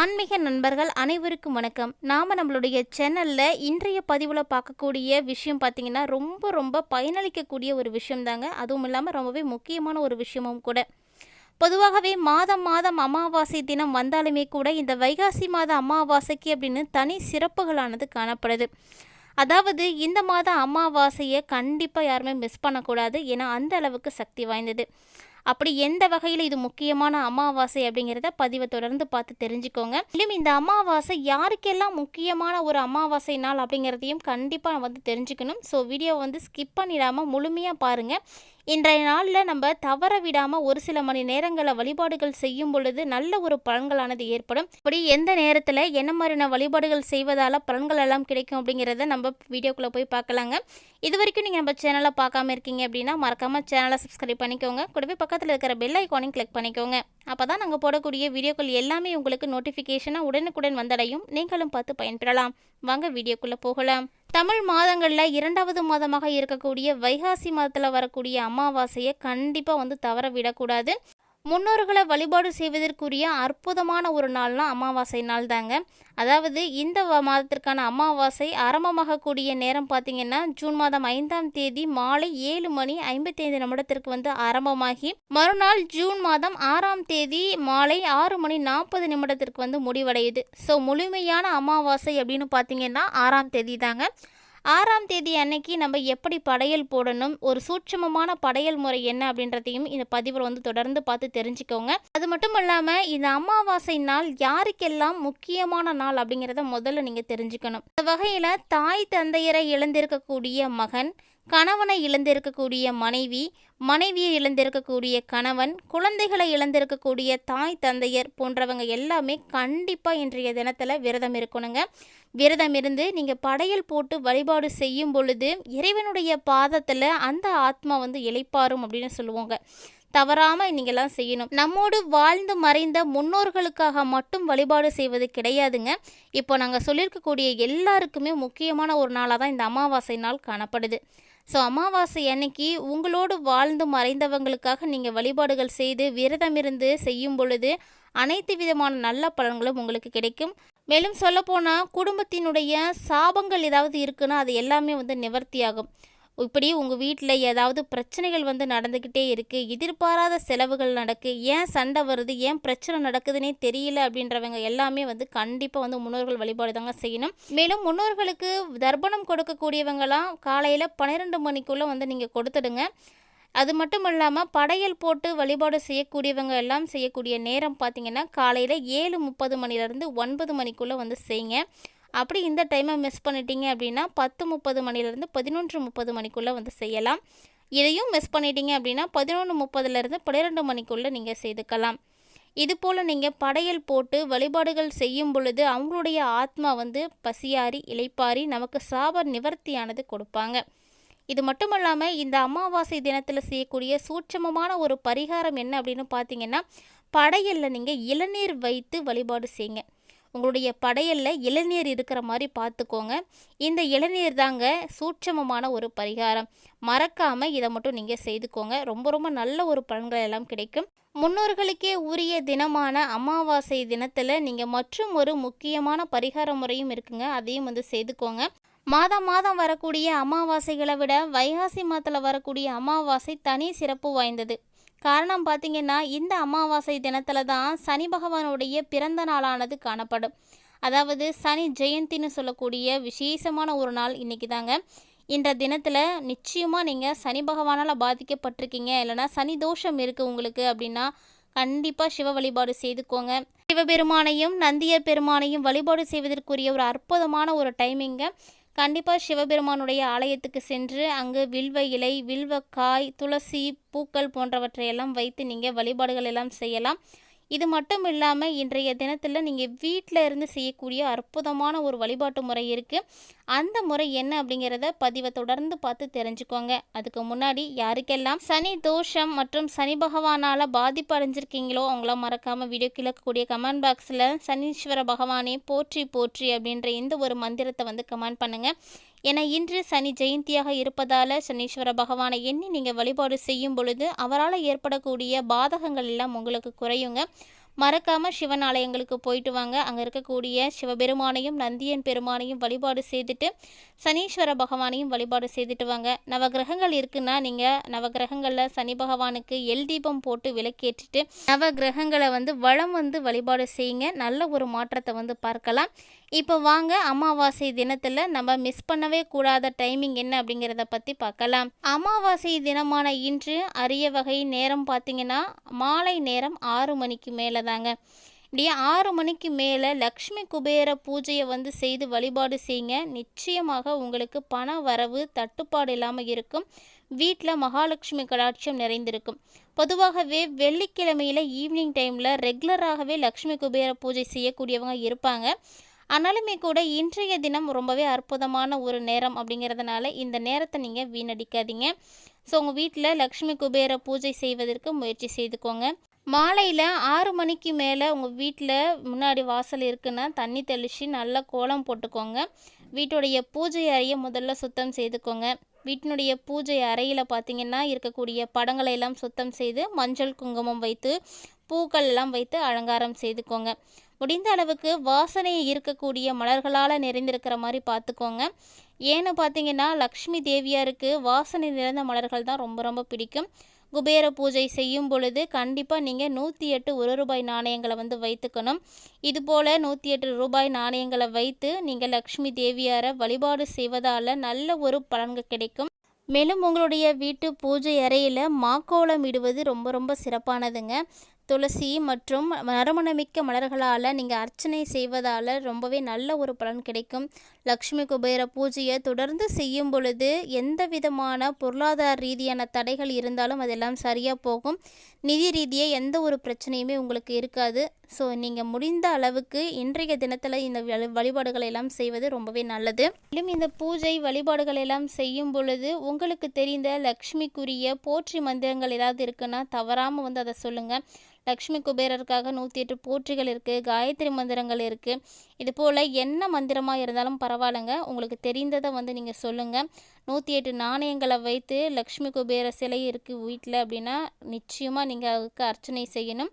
ஆன்மீக நண்பர்கள் அனைவருக்கும் வணக்கம். நாம் நம்மளுடைய சேனலில் இன்றைய பதிவில் பார்க்கக்கூடிய விஷயம் பார்த்திங்கன்னா ரொம்ப ரொம்ப பயனளிக்கக்கூடிய ஒரு விஷயம் தாங்க அதுவும் இல்லாமல் ரொம்பவே முக்கியமான ஒரு விஷயமும் கூட. பொதுவாகவே மாதம் மாதம் அமாவாசை தினம் வந்தாலுமே கூட இந்த வைகாசி மாத அமாவாசைக்கு அப்படின்னு தனி சிறப்புகளானது காணப்படுது. அதாவது இந்த மாத அமாவாசையை கண்டிப்பாக யாருமே மிஸ் பண்ணக்கூடாது. ஏன்னா அந்த அளவுக்கு சக்தி வாய்ந்தது. அப்படி எந்த வகையில் இது முக்கியமான அமாவாசை அப்படிங்கிறத பதிவை தொடர்ந்து பார்த்து தெரிஞ்சுக்கோங்க. மேலும் இந்த அமாவாசை யாருக்கெல்லாம் முக்கியமான ஒரு அமாவாசை நாள் அப்படிங்கிறதையும் கண்டிப்பாக வந்து தெரிஞ்சுக்கணும். ஸோ வீடியோ வந்து ஸ்கிப் பண்ணிடாமல் முழுமையாக பாருங்கள் இன்றைய நாளில் நம்ம தவற விடாமல் ஒரு சில மணி நேரங்களில் வழிபாடுகள் செய்யும் பொழுது நல்ல ஒரு பலன்களானது ஏற்படும். இப்படி எந்த நேரத்தில் என்ன மாதிரியான வழிபாடுகள் செய்வதால் பலன்கள் எல்லாம் கிடைக்கும் அப்படிங்கிறத நம்ம வீடியோக்குள்ளே போய் பார்க்கலாங்க. இது வரைக்கும் நீங்கள் நம்ம சேனலை பார்க்காம இருக்கீங்க அப்படின்னா மறக்காமல் சேனலை சப்ஸ்கிரைப் பண்ணிக்கோங்க. கூடவே பக்கத்தில் இருக்கிற பெல் ஐக்கானையும் கிளிக் பண்ணிக்கோங்க. அப்போ தான் நாங்கள் போடக்கூடிய வீடியோக்கள் எல்லாமே உங்களுக்கு நோட்டிஃபிகேஷனாக உடனுக்குடன் வந்தடையும். நீங்களும் பார்த்து பயன்பெறலாம். வாங்க வீடியோக்குள்ளே போகலாம். தமிழ் மாதங்களில் இரண்டாவது மாதமாக இருக்கக்கூடிய வைகாசி மாதத்தில் வரக்கூடிய அமாவாசையை கண்டிப்பாக வந்து தவற விடக்கூடாது. முன்னோர்களை வழிபாடு செய்வதற்குரிய அற்புதமான ஒரு நாள்னா அமாவாசை நாள் தாங்க அதாவது இந்த மாதத்திற்கான அமாவாசை ஆரம்பமாகக்கூடிய நேரம் பார்த்திங்கன்னா ஜூன் மாதம் ஐந்தாம் தேதி மாலை ஏழு மணி ஐம்பத்தி ஐந்து நிமிடத்திற்கு வந்து ஆரம்பமாகி மறுநாள் ஜூன் மாதம் ஆறாம் தேதி மாலை ஆறு மணி நாற்பது நிமிடத்திற்கு வந்து முடிவடையுது. ஸோ முழுமையான அமாவாசை அப்படின்னு பார்த்தீங்கன்னா ஆறாம் தேதி தாங்க ஆறாம் தேதி அன்னைக்கு நம்ம எப்படி படையல் போடணும் ஒரு சூட்சமமான படையல் முறை என்ன அப்படின்றதையும் இந்த பதிவில் வந்து தொடர்ந்து பார்த்து தெரிஞ்சுக்கோங்க. அது மட்டும் இல்லாமல் இந்த அமாவாசை நாள் யாருக்கெல்லாம் முக்கியமான நாள் அப்படிங்கிறத முதல்ல நீங்கள் தெரிஞ்சுக்கணும். இந்த வகையில் தாய் தந்தையரை இழந்திருக்கக்கூடிய மகன் கணவனை இழந்திருக்கக்கூடிய மனைவி மனைவியை இழந்திருக்கக்கூடிய கணவன் குழந்தைகளை இழந்திருக்கக்கூடிய தாய் தந்தையர் போன்றவங்க எல்லாமே கண்டிப்பாக இன்றைய தினத்தில் விரதம் இருக்கணுங்க. விரதம் இருந்து நீங்கள் படையல் போட்டு வழிபாடு செய்யும் பொழுது இறைவனுடைய பாதத்தில் அந்த ஆத்மா வந்து இழைப்பாரும் அப்படின்னு சொல்லுவாங்க. தவறாமல் நீங்கள்லாம் செய்யணும். நம்மோடு வாழ்ந்து மறைந்த முன்னோர்களுக்காக மட்டும் வழிபாடு செய்வது கிடையாதுங்க. இப்போ நாங்கள் சொல்லியிருக்கக்கூடிய எல்லாருக்குமே முக்கியமான ஒரு நாளாக தான் இந்த அமாவாசை நாள் காணப்படுது. ஸோ அமாவாசை அன்னைக்கு உங்களோடு வாழ்ந்து மறைந்தவங்களுக்காக நீங்கள் வழிபாடுகள் செய்து விரதம் இருந்து செய்யும் பொழுது அனைத்து விதமான நல்ல பலன்களும் உங்களுக்கு கிடைக்கும். மேலும் சொல்லப்போனால் குடும்பத்தினுடைய சாபங்கள் ஏதாவது இருக்குன்னா அது எல்லாமே வந்து நிவர்த்தியாகும். இப்படி உங்கள் வீட்டில் ஏதாவது பிரச்சனைகள் வந்து நடந்துக்கிட்டே இருக்குது எதிர்பாராத செலவுகள் நடக்கு. ஏன் சண்டை வருது? ஏன் பிரச்சனை நடக்குதுன்னே தெரியல அப்படின்றவங்க எல்லாமே வந்து கண்டிப்பாக வந்து முன்னோர்கள் வழிபாடு தாங்க செய்யணும். மேலும் முன்னோர்களுக்கு தர்ப்பணம் கொடுக்கக்கூடியவங்களாம் காலையில் பன்னிரெண்டு மணிக்குள்ளே வந்து நீங்கள் கொடுத்துடுங்க. அது மட்டும் இல்லாமல் படையல் போட்டு வழிபாடு செய்யக்கூடியவங்க எல்லாம் செய்யக்கூடிய நேரம் பார்த்திங்கன்னா காலையில் ஏழு முப்பது மணிலேருந்து ஒன்பது மணிக்குள்ளே வந்து செய்யுங்க. அப்படி இந்த டைமை மிஸ் பண்ணிட்டீங்க அப்படின்னா பத்து முப்பது மணிலேருந்து பதினொன்று முப்பது மணிக்குள்ளே வந்து செய்யலாம். இதையும் மிஸ் பண்ணிட்டீங்க அப்படின்னா பதினொன்று முப்பதுலேருந்து பன்னிரெண்டு மணிக்குள்ளே நீங்கள் செய்துக்கலாம். இது போல் நீங்கள் படையல் போட்டு வழிபாடுகள் செய்யும் பொழுது அவங்களுடைய ஆத்மா வந்து பசியாரி இலைப்பாரி நமக்கு சாப நிவர்த்தியானது கொடுப்பாங்க. இது மட்டும் இல்லாமல் இந்த அமாவாசை தினத்தில் செய்யக்கூடிய சூட்சமமான ஒரு பரிகாரம் என்ன அப்படின்னு பார்த்தீங்கன்னா படையலில் நீங்கள் இளநீர் வைத்து வழிபாடு செய்யுங்க. உங்களுடைய படையலில் இளநீர் இருக்கிற மாதிரி பார்த்துக்கோங்க. இந்த இளநீர் தாங்க சூட்சமமான ஒரு பரிகாரம். மறக்காமல் இதை மட்டும் நீங்கள் செய்துக்கோங்க. ரொம்ப ரொம்ப நல்ல ஒரு பலன்கள் எல்லாம் கிடைக்கும். முன்னோர்களுக்கே உரிய தினமான அமாவாசை தினத்தில் நீங்கள் மற்றும் ஒரு முக்கியமான பரிகார முறையும் இருக்குங்க. அதையும் வந்து செய்துக்கோங்க. மாதம் மாதம் வரக்கூடிய அமாவாசைகளை விட வைகாசி மாதத்தில் வரக்கூடிய அமாவாசை தனி சிறப்பு வாய்ந்தது. காரணம் பார்த்திங்கன்னா இந்த அமாவாசை தினத்தில் தான் சனி பகவானுடைய பிறந்த நாளானது காணப்படும். அதாவது சனி ஜெயந்தின்னு சொல்லக்கூடிய விசேஷமான ஒரு நாள் இன்றைக்கி தாங்க. இந்த தினத்தில் நிச்சயமாக நீங்கள் சனி பகவானால் பாதிக்கப்பட்டிருக்கீங்க. இல்லைனா சனி தோஷம் இருக்குது உங்களுக்கு அப்படின்னா கண்டிப்பாக சிவ வழிபாடு செய்துக்கோங்க. சிவபெருமானையும் நந்தியர் பெருமானையும் வழிபாடு செய்வதற்குரிய ஒரு அற்புதமான ஒரு டைமிங்க கண்டிப்பாக சிவபெருமானுடைய ஆலயத்துக்கு சென்று அங்கு வில்வ இலை வில்வக்காய் துளசி பூக்கள் போன்றவற்றையெல்லாம் வைத்து நீங்கள் வழிபாடுகள் எல்லாம் செய்யலாம். இது மட்டும் இல்லாமல் இன்றைய தினத்தில் நீங்கள் வீட்டில் இருந்து செய்யக்கூடிய அற்புதமான ஒரு வழிபாட்டு முறை இருக்குது அந்த முறை என்ன அப்படிங்கிறத பதிவை தொடர்ந்து பார்த்து தெரிஞ்சுக்கோங்க. அதுக்கு முன்னாடி யாருக்கெல்லாம் சனி தோஷம் மற்றும் சனி பகவானால் பாதிப்பு அடைஞ்சிருக்கீங்களோ அவங்கள மறக்காமல் வீடியோ கிழக்கக்கூடிய கமெண்ட் பாக்ஸில் சனீஸ்வர பகவானே போற்றி போற்றி அப்படின்ற இந்த ஒரு மந்திரத்தை வந்து கமெண்ட் பண்ணுங்கள் ஏன்னா இன்று சனி ஜெயந்தியாக இருப்பதால் சனீஸ்வர பகவானை எண்ணி நீங்கள் வழிபாடு செய்யும் பொழுது அவரால் ஏற்படக்கூடிய பாதகங்கள் எல்லாம் உங்களுக்கு குறையுங்க. மறக்காமல் சிவன் ஆலயங்களுக்கு போயிட்டு வாங்க. அங்கே இருக்கக்கூடிய சிவபெருமானையும் நந்தியன் பெருமானையும் வழிபாடு செய்துட்டு சனீஸ்வர பகவானையும் வழிபாடு செய்துட்டு வாங்க. நவகிரகங்கள் இருக்குன்னா நீங்கள் நவகிரகங்களில் சனி பகவானுக்கு எல் தீபம் போட்டு விளக்கேற்றிட்டு நவகிரகங்களை வந்து வளம் வந்து வழிபாடு செய்யுங்க. நல்ல ஒரு மாற்றத்தை வந்து பார்க்கலாம். இப்போ வாங்க அமாவாசை தினத்தில் நம்ம மிஸ் பண்ணவே கூடாத டைமிங் என்ன அப்படிங்கிறத பற்றி பார்க்கலாம். அமாவாசை தினமான இன்று அரிய வகை நேரம் பார்த்தீங்கன்னா மாலை நேரம் ஆறு மணிக்கு மேலே தாங்க இப்படியே ஆறு மணிக்கு மேலே லக்ஷ்மி குபேர பூஜையை வந்து செய்து வழிபாடு செய்யுங்க. நிச்சயமாக உங்களுக்கு பண வரவு தட்டுப்பாடு இல்லாமல் இருக்கும். வீட்டில் மகாலட்சுமி கடாட்சியம் நிறைந்திருக்கும். பொதுவாகவே வெள்ளிக்கிழமையில் ஈவினிங் டைமில் ரெகுலராகவே லக்ஷ்மி குபேர பூஜை செய்யக்கூடியவங்க இருப்பாங்க. ஆனாலுமே கூட இன்றைய தினம் ரொம்பவே அற்புதமான ஒரு நேரம் அப்படிங்கிறதுனால இந்த நேரத்தை நீங்கள் வீணடிக்காதீங்க. ஸோ உங்கள் வீட்டில் லக்ஷ்மி குபேர பூஜை செய்வதற்கு முயற்சி செய்துக்கோங்க. மாலையில் ஆறு மணிக்கு மேலே உங்கள் வீட்டில் முன்னாடி வாசல் இருக்குன்னா தண்ணி தெளித்து நல்லா கோலம் போட்டுக்கோங்க. வீட்டுடைய பூஜை அறையை முதல்ல சுத்தம் செய்துக்கோங்க. வீட்டினுடைய பூஜை அறையில் பார்த்தீங்கன்னா இருக்கக்கூடிய படங்களை எல்லாம் சுத்தம் செய்து மஞ்சள் குங்குமம் வைத்து பூக்கள் எல்லாம் வைத்து அலங்காரம் செய்துக்கோங்க. முடிந்த அளவுக்கு வாசனை இருக்கக்கூடிய மலர்களால் நிறைந்திருக்கிற மாதிரி பார்த்துக்கோங்க ஏன்னு பார்த்தீங்கன்னா லக்ஷ்மி தேவியாருக்கு வாசனை நிறைந்த மலர்கள் தான் ரொம்ப ரொம்ப பிடிக்கும். குபேர பூஜை செய்யும் பொழுது கண்டிப்பாக நீங்கள் நூற்றி எட்டு ஒரு ரூபாய் நாணயங்களை வந்து வைத்துக்கணும். இதுபோல் நூற்றி எட்டு ரூபாய் நாணயங்களை வைத்து நீங்கள் லக்ஷ்மி தேவியாரை வழிபாடு செய்வதால் நல்ல ஒரு பலன்கள் கிடைக்கும். மேலும் உங்களுடைய வீட்டு பூஜை அறையில் மாக்கோளம் இடுவது ரொம்ப ரொம்ப சிறப்பானதுங்க. துளசி மற்றும் நறுமணமிக்க மலர்களால் நீங்கள் அர்ச்சனை செய்வதால் ரொம்பவே நல்ல ஒரு பலன் கிடைக்கும். லக்ஷ்மி குபேர பூஜையை தொடர்ந்து செய்யும் பொழுது எந்த விதமான பொருளாதார ரீதியான தடைகள் இருந்தாலும் அதெல்லாம் சரியாக போகும். நிதி ரீதியாக எந்த ஒரு பிரச்சனையுமே உங்களுக்கு இருக்காது. ஸோ நீங்கள் முடிந்த அளவுக்கு இன்றைய தினத்தில் இந்த வழி வழிபாடுகளை எல்லாம் செய்வது ரொம்பவே நல்லது. மேலும் இந்த பூஜை வழிபாடுகள் எல்லாம் செய்யும் பொழுது உங்களுக்கு தெரிந்த லக்ஷ்மிக்குரிய போற்றி மந்திரங்கள் ஏதாவது இருக்குன்னா தவறாமல் வந்து அதை சொல்லுங்கள் லக்ஷ்மி குபேரருக்காக நூற்றி எட்டு போற்றிகள் இருக்குது காயத்ரி மந்திரங்கள் இருக்குது இது போல் என்ன மந்திரமாக இருந்தாலும் பரவாயில்லைங்க. உங்களுக்கு தெரிந்ததை வந்து நீங்கள் சொல்லுங்கள் நூற்றி எட்டு நாணயங்களை வைத்து லக்ஷ்மி குபேர சிலை இருக்குது வீட்டில் அப்படின்னா நிச்சயமாக நீங்கள் அதுக்கு அர்ச்சனை செய்யணும்.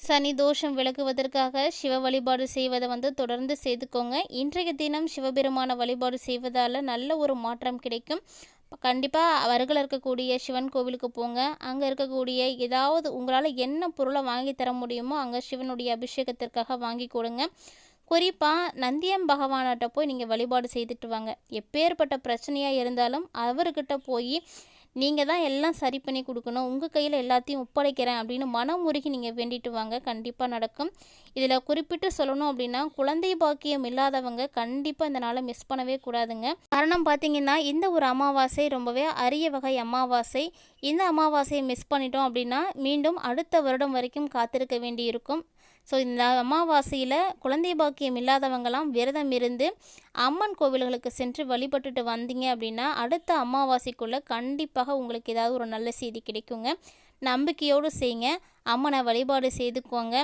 சனி தோஷம் விலகுவதற்காக சிவ வழிபாடு செய்வதை வந்து தொடர்ந்து செய்துக்கோங்க. இன்றைய தினம் சிவபெருமான வழிபாடு செய்வதால் நல்ல ஒரு மாற்றம் கிடைக்கும். கண்டிப்பாக அருகில் இருக்கக்கூடிய சிவன் கோவிலுக்கு போங்க. அங்கே இருக்கக்கூடிய ஏதாவது உங்களால் என்ன பொருளை வாங்கி தர முடியுமோ அங்கே சிவனுடைய அபிஷேகத்திற்காக வாங்கி கொடுங்க. குறிப்பாக நந்தியம் பகவான்கிட்ட போய் நீங்கள் வழிபாடு செய்துட்டு வாங்க. எப்பேற்பட்ட பிரச்சனையாக இருந்தாலும் அவர்கிட்ட போய் நீங்கள் தான் எல்லாம் சரி பண்ணி கொடுக்கணும். உங்கள் கையில் எல்லாத்தையும் ஒப்படைக்கிறேன் அப்படின்னு மனம் உருகி நீங்கள் வேண்டிட்டு வாங்க. கண்டிப்பாக நடக்கும். இதில் குறிப்பிட்டு சொல்லணும் அப்படின்னா குழந்தை பாக்கியம் இல்லாதவங்க கண்டிப்பாக இந்த நாளை மிஸ் பண்ணவே கூடாதுங்க. காரணம் பார்த்தீங்கன்னா இந்த ஒரு அமாவாசை ரொம்பவே அரிய வகை அமாவாசை. இந்த அமாவாசையை மிஸ் பண்ணிட்டோம் அப்படின்னா மீண்டும் அடுத்த வருடம் வரைக்கும் காத்திருக்க வேண்டி இருக்கும் ஸோ இந்த அமாவாசையில் குழந்தை பாக்கியம் இல்லாதவங்களாம் விரதம் இருந்து அம்மன் கோவில்களுக்கு சென்று வழிபட்டுட்டு வந்தீங்க அப்படின்னா அடுத்த அமாவாசைக்குள்ளே கண்டிப்பாக உங்களுக்கு ஏதாவது ஒரு நல்ல செய்தி கிடைக்குங்க. நம்பிக்கையோடு செய்யுங்க அம்மனை வழிபாடு செய்துக்கோங்க.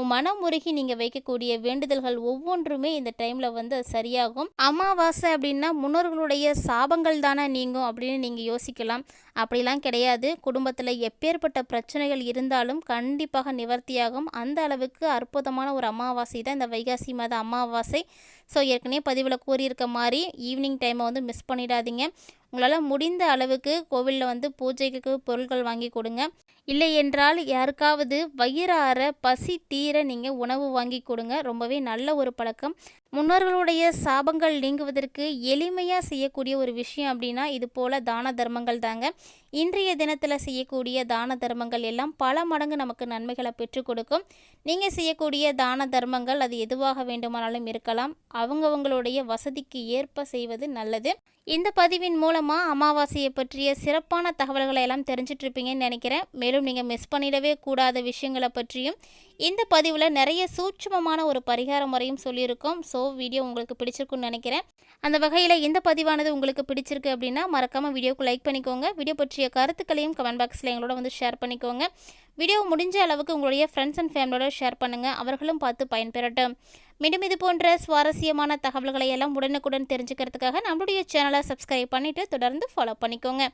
உன் மனம் உருகி நீங்கள் வைக்கக்கூடிய வேண்டுதல்கள் ஒவ்வொன்றுமே இந்த டைமில் வந்து அது சரியாகும். அமாவாசை அப்படின்னா முன்னோர்களுடைய சாபங்கள் தானே நீங்கும் அப்படின்னு நீங்கள் யோசிக்கலாம். அப்படிலாம் கிடையாது. குடும்பத்தில் எப்பேற்பட்ட பிரச்சனைகள் இருந்தாலும் கண்டிப்பாக நிவர்த்தியாகும். அந்த அளவுக்கு அற்புதமான ஒரு அமாவாசை தான் இந்த வைகாசி மாத அமாவாசை. ஸோ ஏற்கனவே பதிவில் கூறியிருக்க மாதிரி ஈவினிங் டைமை வந்து மிஸ் பண்ணிடாதீங்க. உங்களால் முடிந்த அளவுக்கு கோவிலில் வந்து பூஜைக்கு பொருட்கள் வாங்கி கொடுங்க. இல்லை என்றால் யாருக்காவது வயிறார பசி தீர நீங்கள் உணவு வாங்கி கொடுங்க. ரொம்பவே நல்ல ஒரு பழக்கம். முன்னோர்களுடைய சாபங்கள் நீங்குவதற்கு எளிமையாக செய்யக்கூடிய ஒரு விஷயம் அப்படின்னா இது போல் தான தர்மங்கள் தாங்க. இன்றைய தினத்தில் செய்யக்கூடிய தான தர்மங்கள் எல்லாம் பல மடங்கு நமக்கு நன்மைகளை பெற்றுக் கொடுக்கும். நீங்கள் செய்யக்கூடிய தான தர்மங்கள் அது எதுவாக வேண்டுமானாலும் இருக்கலாம். அவங்கவங்களுடைய வசதிக்கு ஏற்ப செய்வது நல்லது. இந்த பதிவின் மூலமாக அமாவாசையை பற்றிய சிறப்பான தகவல்களை எல்லாம் தெரிஞ்சிட்ருப்பீங்கன்னு நினைக்கிறேன். மேலும் நீங்கள் மிஸ் பண்ணிடவே கூடாத விஷயங்களை பற்றியும் இந்த பதிவில் நிறைய சூட்சமமான ஒரு பரிகார முறையும் சொல்லியிருக்கோம். ஸோ வீடியோ உங்களுக்கு பிடிச்சிருக்குன்னு நினைக்கிறேன். அந்த வகையில் இந்த பதிவானது உங்களுக்கு பிடிச்சிருக்கு அப்படின்னா மறக்காமல் வீடியோக்கு லைக் பண்ணிக்கோங்க. வீடியோ பற்றி பற்றிய கருத்துக்களையும் கமெண்ட் பாக்ஸில் எங்களோட வந்து ஷேர் பண்ணிக்கோங்க. வீடியோ முடிஞ்ச அளவுக்கு உங்களுடைய ஃப்ரெண்ட்ஸ் அண்ட் ஃபேமிலியோட ஷேர் பண்ணுங்கள் அவர்களும் பார்த்து பயன்பெறட்டும். மீண்டும் இது போன்ற சுவாரஸ்யமான தகவல்களை எல்லாம் உடனுக்குடன் தெரிஞ்சுக்கிறதுக்காக நம்மளுடைய சேனலை சப்ஸ்கிரைப் பண்ணிவிட்டு தொடர்ந்து ஃபாலோ பண்ணிக்கோங்க.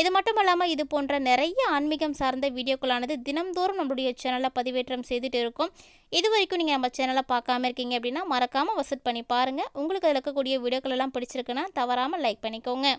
இது மட்டும் இல்லாமல் இது போன்ற நிறைய ஆன்மீகம் சார்ந்த வீடியோக்களானது தினம்தோறும் நம்மளுடைய சேனலில் பதிவேற்றம் செய்துட்டு இருக்கோம். இது வரைக்கும் நீங்கள் நம்ம சேனலை பார்க்காம இருக்கீங்க அப்படின்னா மறக்காமல் விசிட் பண்ணி பாருங்கள் உங்களுக்கு அதில் இருக்கக்கூடிய வீடியோக்கள் எல்லாம் பிடிச்சிருக்குன்னா தவறாமல் லைக் பண்ணிக்கோங்க.